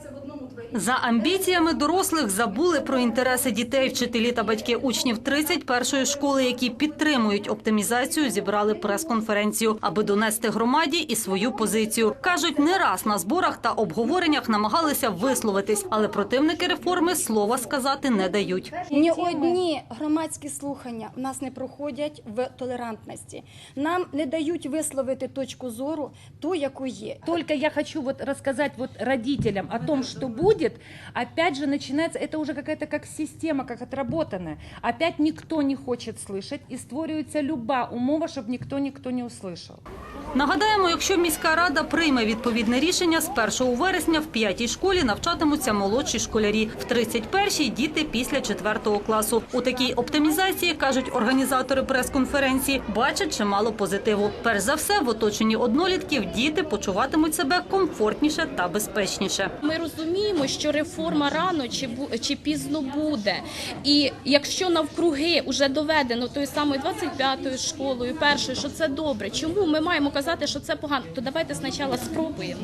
збирається в одному. За амбіціями дорослих забули про інтереси дітей, вчителі та батьки учнів 31-ї школи, які підтримують оптимізацію, зібрали прес-конференцію, аби донести громаді і свою позицію. кажуть, не раз на зборах та обговореннях намагалися висловитись, але противники реформи слова сказати не дають. Ні одні громадські слухання в нас не проходять в толерантності. Нам не дають висловити точку зору, ту, яку є. Только я хочу вот рассказать вот родителям о том, что будет, опять же начинается, это уже какая-то как система, как отработанная. Опять никто не хочет слышать и створюється люба умова, щоб ніхто ніхто не услышал. Нагадаємо, якщо міська рада прийме відповідне рішення, з 1 вересня в п'ятій школі навчатимуться молодші школярі, в 31-й – діти після 4 класу. У такій оптимізації, кажуть організатори прес-конференції, бачать чимало позитиву. Перш за все, в оточенні однолітків діти почуватимуть себе комфортніше та безпечніше. Ми розуміємо, що реформа рано чи чи пізно буде. І якщо навкруги вже доведено тою самою 25-ю школою, першою, що це добре, чому ми маємо казати, що це погано? То давайте спочатку спробуємо.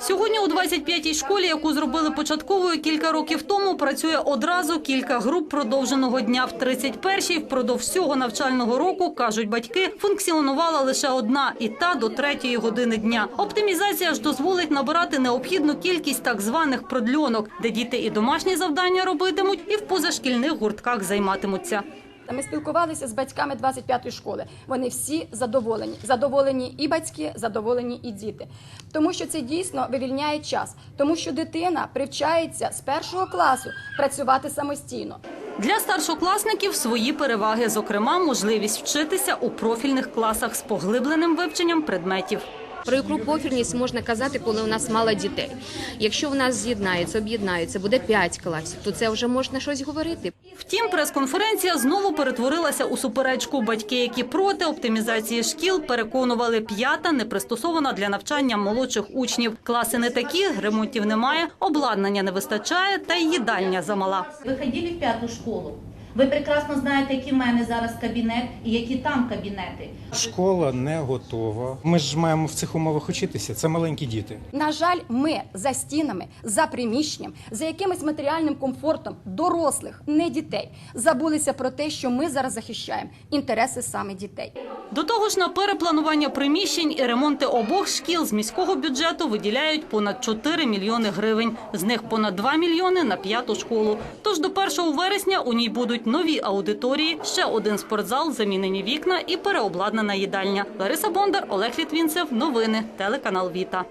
Сьогодні у 25-й школі, яку зробили початковою кілька років тому, працює одразу кілька груп продовженого дня. В 31-й впродовж всього навчального року, кажуть батьки, функціонувала лише одна і та до третьої години дня. Оптимізація ж дозволить набирати необхідну кількість так званих продльонок, де діти і домашні завдання робитимуть, і в позашкільних гуртках займатимуться. Ми спілкувалися з батьками 25-ї школи. Вони всі задоволені. Задоволені і батьки, задоволені і діти. Тому що це дійсно вивільняє час, тому що дитина привчається з першого класу працювати самостійно. Для старшокласників свої переваги, зокрема, можливість вчитися у профільних класах з поглибленим вивченням предметів. Про яку профільність можна казати, коли у нас мало дітей. Якщо у нас з'єднаються, об'єднаються, буде 5 класів, то це вже можна щось говорити. Втім, прес-конференція знову перетворилася у суперечку. Батьки, які проти оптимізації шкіл, переконували п'ята не пристосована для навчання молодших учнів. Класи не такі, ремонтів немає, обладнання не вистачає, та й їдальня замала. Виходили в п'яту школу. Ви прекрасно знаєте, який в мене зараз кабінет і які там кабінети. Школа не готова. Ми ж маємо в цих умовах учитися. Це маленькі діти. На жаль, ми за стінами, за приміщенням, за якимось матеріальним комфортом дорослих, не дітей, забулися про те, що ми зараз захищаємо інтереси саме дітей. До того ж, на перепланування приміщень і ремонти обох шкіл з міського бюджету виділяють понад 4 мільйони гривень. З них понад 2 мільйони на п'яту школу. Тож до 1 вересня у ній будуть нові аудиторії, ще один спортзал, замінені вікна і переобладнана їдальня. Лариса Бондар, Олег Літвінцев. Новини. Телеканал Віта.